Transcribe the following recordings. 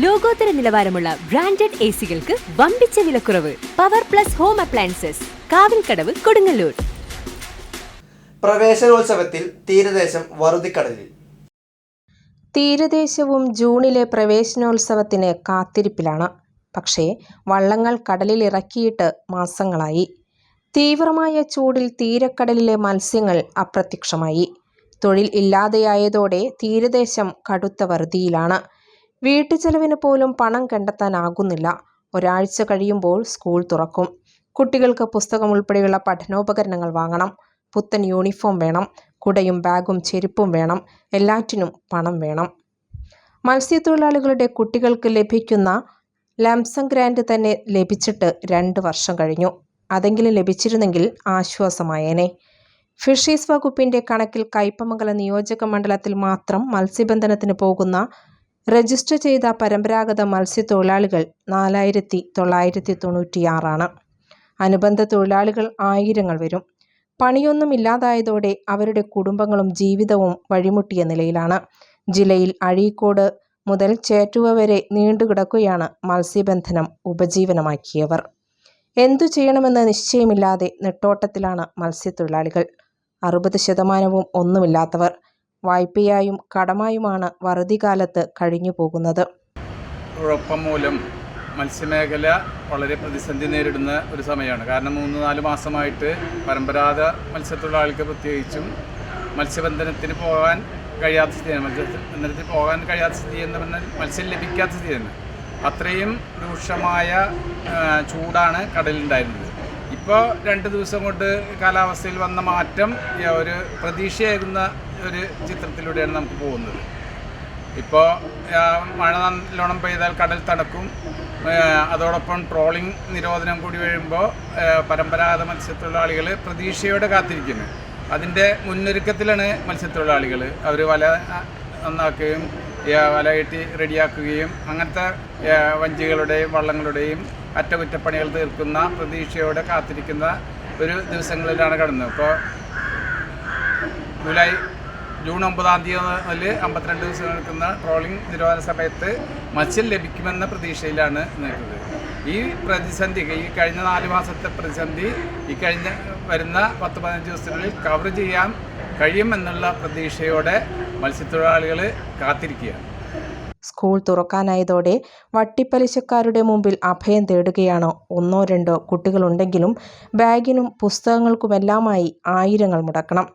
ലോകോത്തര നിലവാരമുള്ള branded A സികൾക്ക് വമ്പിച്ച വിലക്കുറവ്. Power plus home appliances Kavilkadavu Kodungallur. പ്രവേശനോത്സവത്തിൽ തീരദേശം വറുതിക്കടലിൽ. തീരദേശവും ജൂണിലെ പ്രവേശനോത്സവത്തിന് കാത്തിരിപ്പിലാണ്. പക്ഷേ വള്ളങ്ങൾ കടലിൽ ഇറക്കിയിട്ട് മാസങ്ങളായി. തീവ്രമായ ചൂടിൽ തീരക്കടലിലെ മത്സ്യങ്ങൾ അപ്രത്യക്ഷമായി. തൊഴിൽ ഇല്ലാതെയായതോടെ തീരദേശം കടുത്ത വറുതിയിലാണ്. വീട്ടുചെലവിന് പോലും പണം കണ്ടെത്താനാകുന്നില്ല. ഒരാഴ്ച കഴിയുമ്പോൾ സ്കൂൾ തുറക്കും. കുട്ടികൾക്ക് പുസ്തകം ഉൾപ്പെടെയുള്ള പഠനോപകരണങ്ങൾ വാങ്ങണം. പുത്തൻ യൂണിഫോം വേണം. കുടയും ബാഗും ചെരുപ്പും വേണം. എല്ലാറ്റിനും പണം വേണം. മത്സ്യത്തൊഴിലാളികളുടെ കുട്ടികൾക്ക് ലഭിക്കുന്ന ലംസം ഗ്രാൻഡ് തന്നെ ലഭിച്ചിട്ട് രണ്ട് വർഷം കഴിഞ്ഞു. അതെങ്കിലും ലഭിച്ചിരുന്നെങ്കിൽ ആശ്വാസമായേനെ. ഫിഷീസ് വകുപ്പിന്റെ കണക്കിൽ കയ്പമംഗലം നിയോജക മണ്ഡലത്തിൽ മാത്രം മത്സ്യബന്ധനത്തിന് പോകുന്ന രജിസ്റ്റർ ചെയ്ത പരമ്പരാഗത മത്സ്യത്തൊഴിലാളികൾ നാലായിരത്തി തൊള്ളായിരത്തി തൊണ്ണൂറ്റിയാറാണ്. അനുബന്ധ തൊഴിലാളികൾ ആയിരങ്ങൾ വരും. പണിയൊന്നും ഇല്ലാതായതോടെ അവരുടെ കുടുംബങ്ങളും ജീവിതവും വഴിമുട്ടിയ നിലയിലാണ്. ജില്ലയിൽ അഴീക്കോട് മുതൽ ചേറ്റുവ വരെ നീണ്ടുകിടക്കുകയാണ് മത്സ്യബന്ധനം ഉപജീവനമാക്കിയവർ. എന്തു ചെയ്യണമെന്ന് നിശ്ചയമില്ലാതെ നെട്ടോട്ടത്തിലാണ് മത്സ്യത്തൊഴിലാളികൾ. അറുപത് ശതമാനവും ഒന്നുമില്ലാത്തവർ. വായ്പയായും കടമായുമാണ് വറുതികാലത്ത് കഴിഞ്ഞു പോകുന്നത്. കുഴപ്പം മൂലം മത്സ്യമേഖല വളരെ പ്രതിസന്ധി നേരിടുന്ന ഒരു സമയമാണ്. കാരണം മൂന്ന് നാല് മാസമായിട്ട് പരമ്പരാഗത മത്സ്യത്തൊഴിലാളികൾക്ക് പ്രത്യേകിച്ചും മത്സ്യബന്ധനത്തിന് പോകാൻ കഴിയാത്ത സ്ഥിതിയാണ്. മത്സ്യബന്ധനത്തിന് പോകാൻ കഴിയാത്ത സ്ഥിതി എന്ന് പറഞ്ഞാൽ മത്സ്യം ലഭിക്കാത്ത സ്ഥിതിയാണ്. അത്രയും രൂക്ഷമായ ചൂടാണ് കടലിലുണ്ടായിരുന്നത്. ഇപ്പോൾ രണ്ട് ദിവസം കൊണ്ട് കാലാവസ്ഥയിൽ വന്ന മാറ്റം ഒരു പ്രതീക്ഷയാകുന്ന ഒരു ചിത്രത്തിലൂടെയാണ് നമുക്ക് പോകുന്നത്. ഇപ്പോൾ മഴ നല്ലോണം പെയ്താൽ കടൽ തണുക്കും. അതോടൊപ്പം ട്രോളിംഗ് നിരോധനം കൂടി വരുമ്പോൾ പരമ്പരാഗത മത്സ്യത്തൊഴിലാളികൾ പ്രതീക്ഷയോടെ കാത്തിരിക്കുന്നു. അതിന്റെ മുന്നൊരുക്കത്തിലാണ് മത്സ്യത്തൊഴിലാളികൾ അവർ വല നന്നാക്കുകയും വല കെട്ടി റെഡിയാക്കുകയും അങ്ങനത്തെ വഞ്ചികളുടെയും വള്ളങ്ങളുടെയും അറ്റകുറ്റപ്പണികൾ തീർക്കുന്ന പ്രതീക്ഷയോടെ കാത്തിരിക്കുന്ന ഒരു ദിവസങ്ങളിലാണ് കടന്നത്. ഇപ്പോൾ ജൂലൈ ജൂൺ ഒമ്പതാം തീയതി മുതൽ അമ്പത്തിരണ്ട് ദിവസം നടക്കുന്ന ട്രോളിംഗ് നിരോധന സമയത്ത് മത്സ്യം ലഭിക്കുമെന്ന പ്രതീക്ഷയിലാണ് നിൽക്കുന്നത്. ഈ പ്രതിസന്ധി ഈ കഴിഞ്ഞ നാല് മാസത്തെ പ്രതിസന്ധി ഈ കഴിഞ്ഞ വരുന്ന പത്ത് പതിനഞ്ച് ദിവസത്തിനുള്ളിൽ കവർ ചെയ്യാൻ കഴിയുമെന്നുള്ള പ്രതീക്ഷയോടെ മത്സ്യത്തൊഴിലാളികൾ കാത്തിരിക്കുകയാണ്. സ്കൂൾ തുറക്കാനായതോടെ വട്ടിപ്പലിശക്കാരുടെ മുമ്പിൽ അഭയം തേടുകയാണ് ഒന്നോ രണ്ടോ കുട്ടികളുണ്ടെങ്കിലും ബാഗിനും പുസ്തകങ്ങൾക്കുമെല്ലാമായി ആയിരങ്ങൾ മുടക്കണം.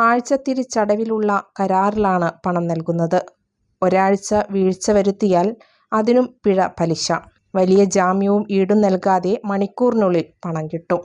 ആഴ്ചത്തിരിച്ചടവിലുള്ള കരാറിലാണ് പണം നൽകുന്നത്. ഒരാഴ്ച വീഴ്ച വരുത്തിയാൽ അതിനും പിഴ പലിശ. വലിയ ജാമ്യവും ഈടും നൽകാതെ മണിക്കൂറിനുള്ളിൽ പണം കിട്ടും.